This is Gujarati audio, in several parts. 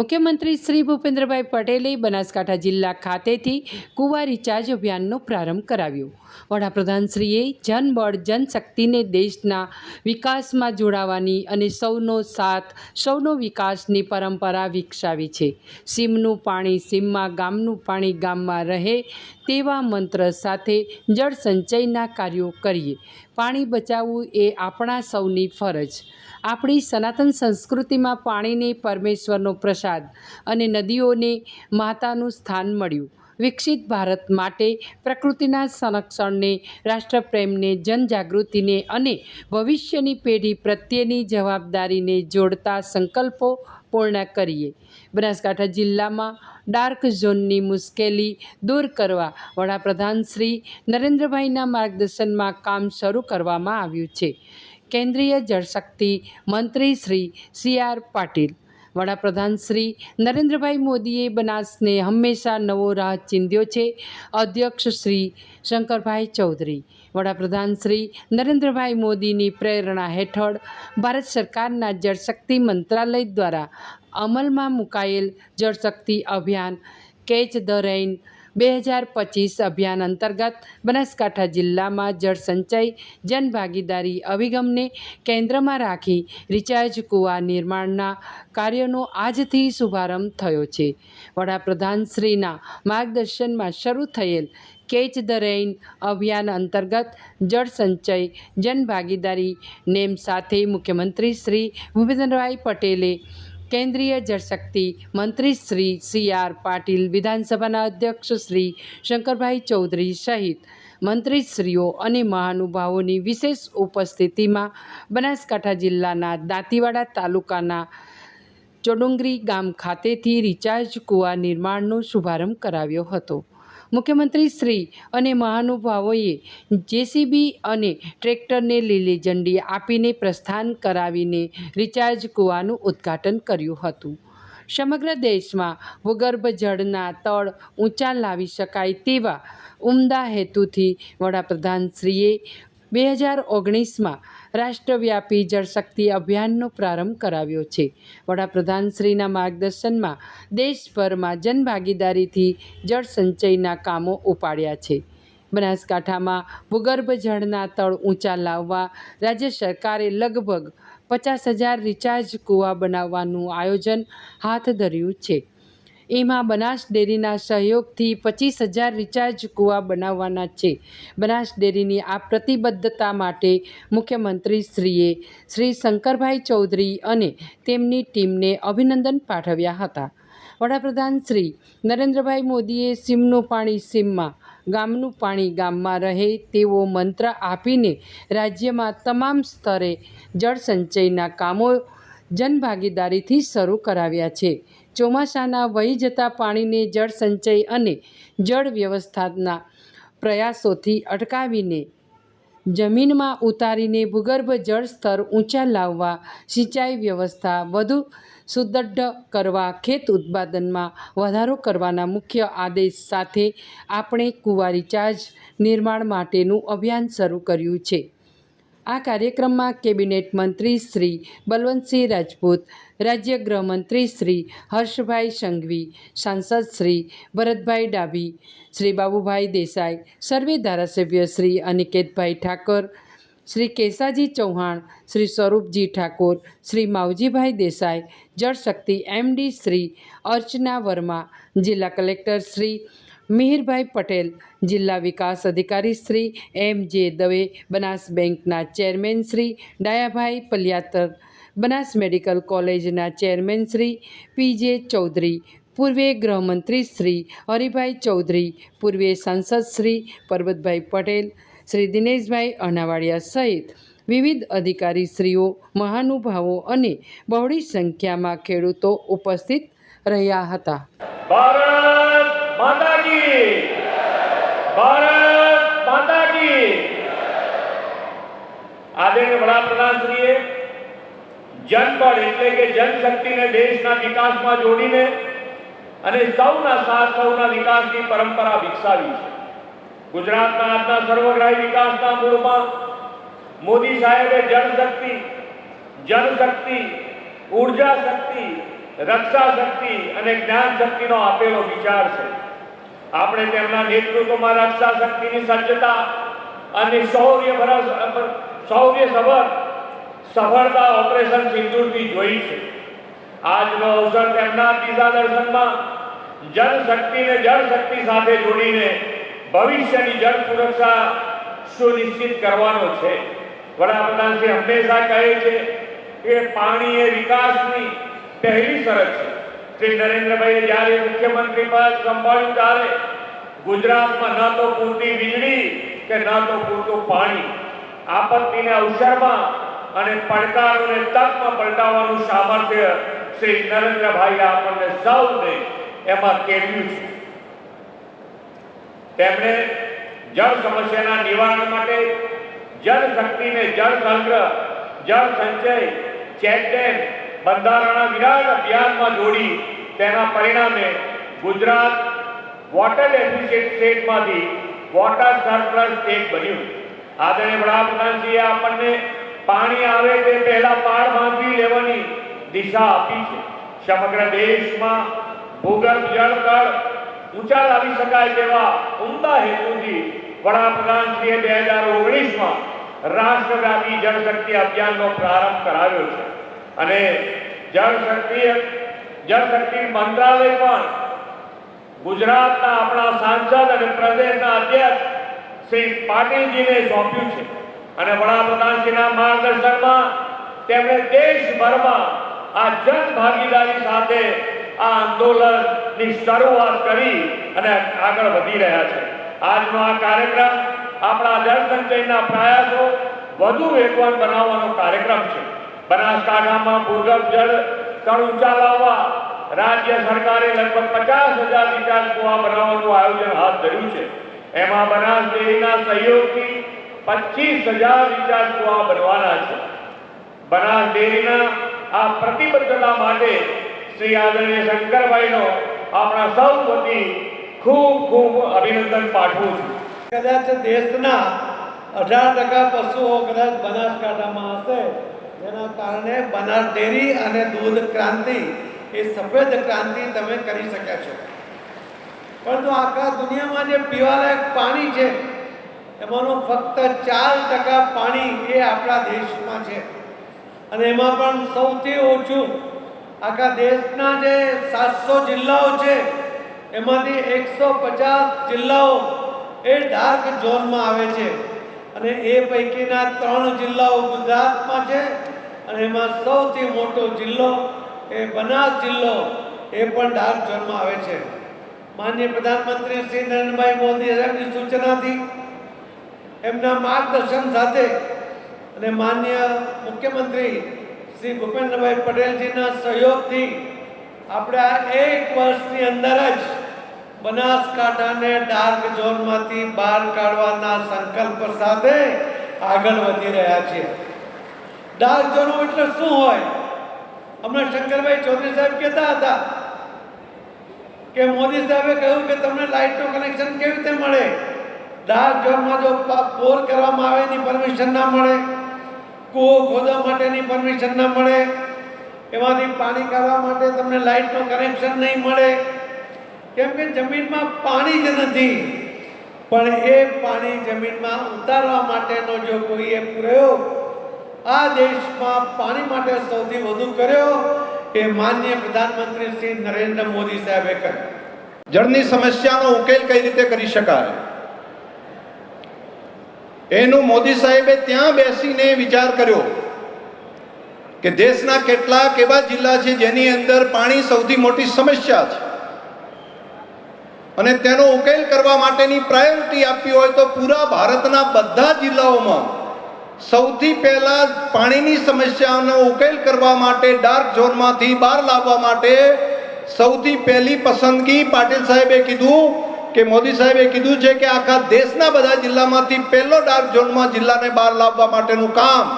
મુખ્યમંત્રી શ્રી ભૂપેન્દ્રભાઈ પટેલે બનાસકાંઠા જિલ્લા ખાતેથી કુવા રિચાર્જ અભિયાનનો પ્રારંભ કરાવ્યો. વડાપ્રધાનશ્રીએ જનબળ જનશક્તિને દેશના વિકાસમાં જોડાવાની અને સૌનો સાથ, સૌનો વિકાસની પરંપરા વિકસાવી છે. સીમનું પાણી સીમમાં, ગામનું પાણી ગામમાં રહે તેવા મંત્ર સાથે જળ સંચયના કાર્યો કરીએ. પાણી બચાવવું એ આપણા સૌની ફરજ. આપણી સનાતન સંસ્કૃતિમાં પાણીને પરમેશ્વરનો પ્રસાદ અને નદીઓને માતાનું સ્થાન મળ્યું. વિકસિત ભારત માટે પ્રકૃતિના સંરક્ષણને, રાષ્ટ્રપ્રેમને, જનજાગૃતિને અને ભવિષ્યની પેઢી પ્રત્યેની જવાબદારીને જોડતા સંકલ્પો પૂર્ણ કરીએ. બનાસકાંઠા જિલ્લામાં ડાર્ક ઝોનની મુશ્કેલી દૂર કરવા વડાપ્રધાન શ્રી નરેન્દ્રભાઈના માર્ગદર્શનમાં કામ શરૂ કરવામાં આવ્યું છે. કેન્દ્રીય જળશક્તિ મંત્રી શ્રી સી આર પાટીલ વડાપ્રધાન શ્રી નરેન્દ્રભાઈ મોદીએ બનાસને હંમેશા નવો રાહ ચીંધ્યો છે. અધ્યક્ષ શ્રી શંકરભાઈ ચૌધરી, વડાપ્રધાન શ્રી નરેન્દ્રભાઈ મોદીની પ્રેરણા હેઠળ ભારત સરકારના જળશક્તિ મંત્રાલય દ્વારા અમલમાં મુકાયેલ જળશક્તિ અભિયાન, કેચ ધ રેઇન બે હજાર પચીસ અભિયાન અંતર્ગત બનાસકાંઠા જિલ્લામાં જળ સંચય, જનભાગીદારી અભિગમને કેન્દ્રમાં રાખી રિચાર્જ કુવા નિર્માણના કાર્યનો આજથી શુભારંભ થયો છે. વડાપ્રધાનશ્રીના માર્ગદર્શનમાં શરૂ થયેલ કેચ ધ રેઇન અભિયાન અંતર્ગત જળ સંચય, જનભાગીદારી નેમ સાથે મુખ્યમંત્રી શ્રી ભૂપેન્દ્રભાઈ પટેલે કેન્દ્રીય જળશક્તિ મંત્રી શ્રી સી આર પાટીલ, વિધાનસભાના અધ્યક્ષ શ્રી શંકરભાઈ ચૌધરી સહિત મંત્રીશ્રીઓ અને મહાનુભાવોની વિશેષ ઉપસ્થિતિમાં બનાસકાંઠા જિલ્લાના દાંતીવાડા તાલુકાના ચોડુંગરી ગામ ખાતેથી રિચાર્જ કૂવા નિર્માણનો શુભારંભ કરાવ્યો હતો. મુખ્યમંત્રી શ્રી અને મહાનુભાવોએ જેસીબી અને ટ્રેક્ટરને લીલી ઝંડી આપીને પ્રસ્થાન કરાવીને રિચાર્જ કૂવાનું ઉદ્ઘાટન કર્યું હતું. સમગ્ર દેશમાં ભૂગર્ભ જળના તળ ઊંચા લાવી શકાય તેવા ઉમદા હેતુથી વડાપ્રધાનશ્રીએ બે હજાર ઓગણીસમાં રાષ્ટ્રવ્યાપી જળશક્તિ અભિયાનનો પ્રારંભ કરાવ્યો છે. વડાપ્રધાનશ્રીના માર્ગદર્શનમાં દેશભરમાં જનભાગીદારીથી જળ સંચયના કામો ઉપાડ્યા છે. બનાસકાંઠામાં ભૂગર્ભ જળના તળ ઊંચા લાવવા રાજ્ય સરકારે લગભગ પચાસ હજાર રિચાર્જ કૂવા બનાવવાનું આયોજન હાથ ધર્યું છે. એમાં બનાસ ડેરીના સહયોગથી પચીસ હજાર રિચાર્જ કૂવા બનાવવાના છે. બનાસ ડેરીની આ પ્રતિબદ્ધતા માટે મુખ્યમંત્રીશ્રીએ શ્રી શંકરભાઈ ચૌધરી અને તેમની ટીમને અભિનંદન પાઠવ્યા હતા. વડાપ્રધાન શ્રી નરેન્દ્રભાઈ મોદીએ સીમનું પાણી સીમમાં, ગામનું પાણી ગામમાં રહે તેવો મંત્ર આપીને રાજ્યમાં તમામ સ્તરે જળ સંચયના કામો જનભાગીદારીથી શરૂ કરાવ્યા છે. ચોમાસાના વહી જતા પાણીને જળ સંચય અને જળ વ્યવસ્થાના પ્રયાસોથી અટકાવીને જમીનમાં ઉતારીને ભૂગર્ભ જળ સ્તર ઊંચા લાવવા સિંચાઈ વ્યવસ્થા વધુ સુદૃઢ કરવા ખેત ઉત્પાદનમાં વધારો કરવાના મુખ્ય આદેશ સાથે આપણે કુંવારી ચાર્જ નિર્માણ માટેનું અભિયાન શરૂ કર્યું છે. આ કાર્યક્રમમાં કેબિનેટ મંત્રી શ્રી બલવંતસિંહ રાજપૂત, રાજ્ય ગૃહમંત્રી શ્રી હર્ષભાઈ સંઘવી, સાંસદ શ્રી ભરતભાઈ ડાભી, શ્રી બાબુભાઈ દેસાઈ, સર્વે ધારાસભ્ય શ્રી અનિકેતભાઈ ઠાકોર, શ્રી કેસાજી ચૌહાણ, શ્રી સ્વરૂપજી ઠાકોર, શ્રી માવજીભાઈ દેસાઈ, જળશક્તિ એમડી શ્રી અર્ચના વર્મા, જિલ્લા કલેક્ટર શ્રી મિહિરભાઈ પટેલ, જિલ્લા વિકાસ અધિકારી શ્રી એમ જે દવે, બનાસ બેંકના ચેરમેન શ્રી ડાયાભાઈ પલિયાતર, બનાસ મેડિકલ કોલેજના chairman Shri P J Chaudhary, પૂર્વે ગૃહમંત્રી શ્રી હરિભાઈ ચૌધરી, પૂર્વે સાંસદ શ્રી પરબતભાઈ પટેલ, શ્રી દિનેશભાઈ અનાવાડિયા સહિત વિવિધ અધિકારીશ્રીઓ મહાનુભાવો અને બહોળી સંખ્યામાં ખેડૂતો ઉપસ્થિત રહ્યા હતા. ભારત માતા ભારત માતા કી આદરણીય વડાપ્રધાનશ્રીએ જનબળ એટલે કે જનશક્તિને દેશના વિકાસમાં જોડીને અને સૌના સાથ, સૌના વિકાસની પરંપરા વિકસાવી છે. ગુજરાતના આજના સર્વગ્રાહી વિકાસના મૂળમાં મોદી સાહેબે જળશક્તિ જનશક્તિ ઊર્જા શક્તિ રક્ષા શક્તિ અને જ્ઞાન શક્તિનો આપેલો વિચાર છે. આપણે તેમના નેતૃત્વમાં રક્ષા શક્તિની સજ્જતા અને શૌર્ય શૌર્ય સભર સફળતા ઓપરેશન સિંદૂરથી જોઈ છે. આજનો અવસર તેમના બીજા દર્શનમાં જળ શક્તિને જળ શક્તિ સાથે જોડીને ભવિષ્યની જળ સુરક્ષા સુનિશ્ચિત કરવાનો છે. વડાપ્રધાન શ્રી હંમેશા કહે છે કે પાણી એ વિકાસની પહેલી શરત છે. શ્રી નરેન્દ્રભાઈ જ્યારે મુખ્યમંત્રી પદ સંભાળ્યું ત્યારે ગુજરાતમાં ન તો પૂરતી વીજળી કે ન તો પૂરતું પાણી. આપત્તિને અવસરમાં અને પડકારોને તકમાં પલટાવવાનું સામર્થ્ય શ્રી નરેન્દ્રભાઈએ આપણને સૌને એમાં કેળવ્યું છે. તેમણે જળ સમસ્યાના નિવારણ માટે જળ શક્તિને જળ સંગ્રહ જળ સંચય ચેક ડેમ બંધારણના વિરાટ અભિયાનમાં જોડી તેના પરિણામે ગુજરાત વોટર ડેફિસિટ સ્ટેટમાંથી વોટર સરપ્લસ સ્ટેટ બન્યું. આદરણીય વડાપ્રધાનશ્રીએ આપણને પાણી આવે તે પહેલા પાર બાંધી લેવાની દિશા આપી છે. સમગ્ર દેશમાં ભૂગર્ભ જળ કળ ઊંચા લાવી શકાય તેવા ઉમદા હેતુથી વડાપ્રધાનશ્રીએ બે હજાર ઓગણીસમાં રાષ્ટ્રવ્યાપી જળશક્તિ અભિયાનનો પ્રારંભ કરાવ્યો છે. અને જળશક્તિ જળશક્તિ મંત્રાલય પણ ગુજરાતના આપણા સાંસદ અને પ્રદેશના અધ્યક્ષ શ્રી પાટીલજીને સોંપ્યું છે. અને વડાપ્રધાનશ્રીના માર્ગદર્શનમાં તેમણે દેશભરમાં આ જન ભાગીદારી સાથે આ આંદોલનની શરૂઆત કરી અને આગળ વધી રહ્યા છે. આજનો આ કાર્યક્રમ આપણા જળ સંચયના પ્રયાસો વધુ વેગવાન બનાવવાનો કાર્યક્રમ છે. બનાસકાંઠામાં ભૂગર્ભ જળ તળ ઊંચા લાવવા રાજ્ય સરકારે લગભગ પચાસ હજાર વિકાસ કુવા બનાવવાનું આયોજન હાથ ધર્યું છે. એમાં બનાસ ડેરીના સહયોગથી પચીસ હજાર રિચાર્જ કુવા બનવાના છે. બનાસ ડેરીના આ પ્રતિબદ્ધતા માટે શ્રી આદરણીય શંકરભાઈનો આપણા સૌ વતી ખૂબ ખૂબ અભિનંદન પાઠવું છું. કદાચ દેશના અઢાર ટકા પશુઓ કદાચ બનાસકાંઠામાં હશે જેના કારણે બનાસ ડેરી અને દૂધ ક્રાંતિ એ સફેદ ક્રાંતિ તમે કરી શક્યા છો. પરંતુ આખા દુનિયામાં જે પીવાલાયક પાણી છે, એમાંનું ફક્ત ચાર ટકા પાણી એ આપણા દેશમાં છે. અને એમાં પણ સૌથી ઓછું આખા દેશના જે સાતસો જિલ્લાઓ છે, એમાંથી એકસો પચાસ જિલ્લાઓ એ ડાર્ક ઝોનમાં આવે છે. અને એ પૈકીના ત્રણ જિલ્લાઓ ગુજરાતમાં છે. અને એમાં સૌથી મોટો જિલ્લો એ બનાસ જિલ્લો એ પણ ડાર્ક ઝોનમાં આવે છે. માનનીય પ્રધાનમંત્રી શ્રી નરેન્દ્રભાઈ મોદી સાહેબની સૂચનાથી એમના માર્ગદર્શન સાથે અને માન્ય મુખ્યમંત્રી શ્રી ભૂપેન્દ્રભાઈ પટેલજીના સહયોગથી આપણે આ એક વર્ષની અંદર જ બનાસકાંઠાને ડાર્ક ઝોનમાંથી બહાર કાઢવાના સંકલ્પ સાથે આગળ વધી રહ્યા છીએ. ડાર્ક ઝોનો એટલે શું હોય? હમણાં શંકરભાઈ ચૌધરી સાહેબ કહેતા હતા કે મોદી સાહેબે કહ્યું કે તમને લાઇટનું કનેક્શન કેવી રીતે મળે? ડાર્ક ઝોનમાં જો બોર કરવામાં આવે એની પરમિશન ના મળે, કૂવો ખોદવા માટેની પરમિશન ના મળે, એમાંથી પાણી કાઢવા માટે તમને લાઇટનું કનેક્શન નહીં મળે કેમ કે જમીનમાં પાણી જ નથી. પણ એ પાણી જમીનમાં ઉતારવા માટેનો જો કોઈએ પ્રયોગ આ દેશમાં પાણી માટે સૌથી વધુ કર્યો, એ માન્ય પ્રધાનમંત્રી શ્રી નરેન્દ્ર મોદી સાહેબે કર્યો. જળની સમસ્યાનો ઉકેલ કઈ રીતે કરી શકાય? એનું મોદી સાહેબે ત્યાં બેસીને વિચાર કર્યો કે દેશના કેટલાક એવા જિલ્લા છે જેની અંદર પાણી સૌથી મોટી સમસ્યા છે. અને તેનો ઉકેલ કરવા માટેની પ્રાયોરિટી આપી હોય તો પૂરા ભારતના બધા જિલ્લાઓમાં સૌથી પહેલા પાણીની સમસ્યાનો ઉકેલ કરવા માટે ડાર્ક ઝોનમાંથી બહાર લાવવા માટે સૌથી પહેલી પસંદગી પાટીલ સાહેબે કીધું કે મોદી સાહેબે કીધું છે કે આખા દેશના બધા જિલ્લામાંથી પહેલો ડાર્ક ઝોનમાં જિલ્લાને બહાર લાવવા માટેનું કામ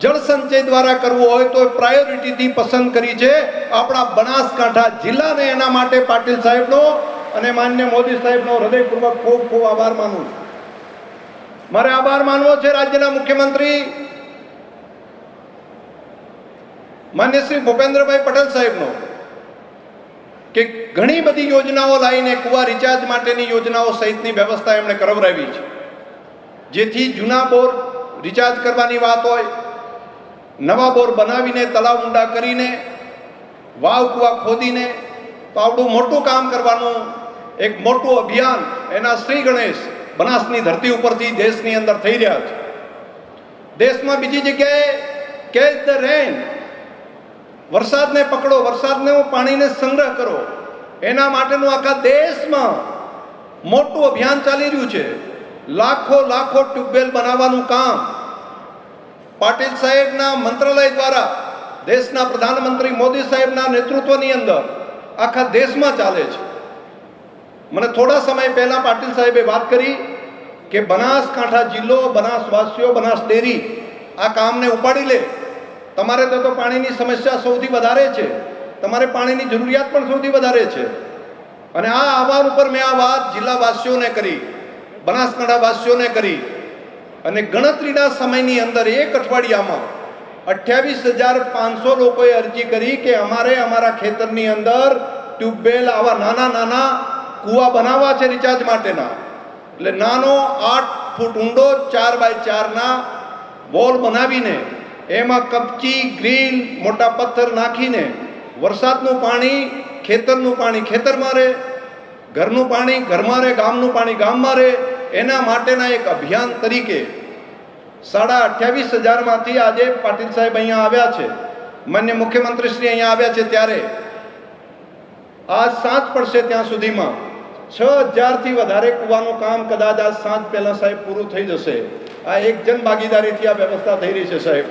જળસંચય દ્વારા કરવું હોય તો પ્રાયોરિટીથી પસંદ કરી છે આપણા બનાસકાંઠા જિલ્લાને એના માટે પાટીલ સાહેબનો અને માન્ય મોદી સાહેબનો હૃદયપૂર્વક ખૂબ ખૂબ આભાર માનું છું. મારે આભાર માનવો છે રાજ્યના મુખ્યમંત્રી. માન્ય શ્રી ભૂપેન્દ્રભાઈ પટેલ સાહેબનો, કે ઘણી બધી યોજનાઓ લાવીને કુવા રિચાર્જ માટેની યોજનાઓ સહિતની વ્યવસ્થા એમણે કરવરાવી છે. જેથી જૂના બોર રિચાર્જ કરવાની વાત હોય, નવા બોર બનાવીને તલાવ ઊંડા કરીને, વાવ કુવા ખોદીને, તો આવડું મોટું કામ કરવાનું એક મોટું અભિયાન એના શ્રી ગણેશ બનાસની ધરતી ઉપરથી દેશની અંદર થઈ રહ્યા છે. દેશમાં બીજી જગ્યાએ કેચ ધ રેન. વરસાદને પકડો, વરસાદને પાણીને સંગ્રહ કરો. એના માટેનું આખા દેશમાં મોટું અભિયાન ચાલી રહ્યું છે. લાખો લાખો ટ્યુબવેલ બનાવવાનું કામ. પાટીલ સાહેબના મંત્રાલય દ્વારા દેશના પ્રધાનમંત્રી મોદી સાહેબના નેતૃત્વની અંદર આખા દેશમાં ચાલે છે. મને થોડા સમય પહેલા પાટીલ સાહેબે વાત કરી કે બનાસકાંઠા જિલ્લો, બનાસવાસીઓ બનાસ ડેરી આ કામને ઉપાડી લે. તમારે તો તો પાણીની સમસ્યા સૌથી વધારે છે. તમારે પાણીની જરૂરિયાત પણ સૌથી વધારે છે. અને આ આહવાન ઉપર મેં આ વાત જિલ્લાવાસીઓને કરી, બનાસકાંઠાવાસીઓને કરી. અને ગણતરીના સમયની અંદર એક અઠવાડિયામાં અઠ્યાવીસ હજાર પાંચસો લોકોએ અરજી કરી કે અમારે અમારા ખેતરની અંદર ટ્યુબવેલ આવા નાના નાના કૂવા બનાવવા છે રિચાર્જ માટેના. એટલે નાનો આઠ ફૂટ ઊંડો ચાર બાય ચારના બોલ બનાવીને એમાં કપચી, ગ્રીલ, મોટા પથ્થર નાખીને વરસાદનું પાણી, ખેતરનું પાણી, ખેતરમાં રહે ઘરનું પાણી, ઘરમાં રહે ગામનું પાણી, ગામમાં રહે એના માટેના એક અભિયાન તરીકે સાડા અઠ્યાવીસ હજારમાંથી આજે પાટીલ સાહેબ અહીંયા આવ્યા છે. માન્ય મુખ્યમંત્રી શ્રી અહીંયા આવ્યા છે ત્યારે. આજ સાંજ પડશે ત્યાં સુધીમાં. છ હજારથી વધારે કૂવાનું કામ કદાચ આજ સાંજ પહેલાં સાહેબ પૂરું થઈ જશે. આ એક જન ભાગીદારીથી આ વ્યવસ્થા થઈ રહી છે સાહેબ.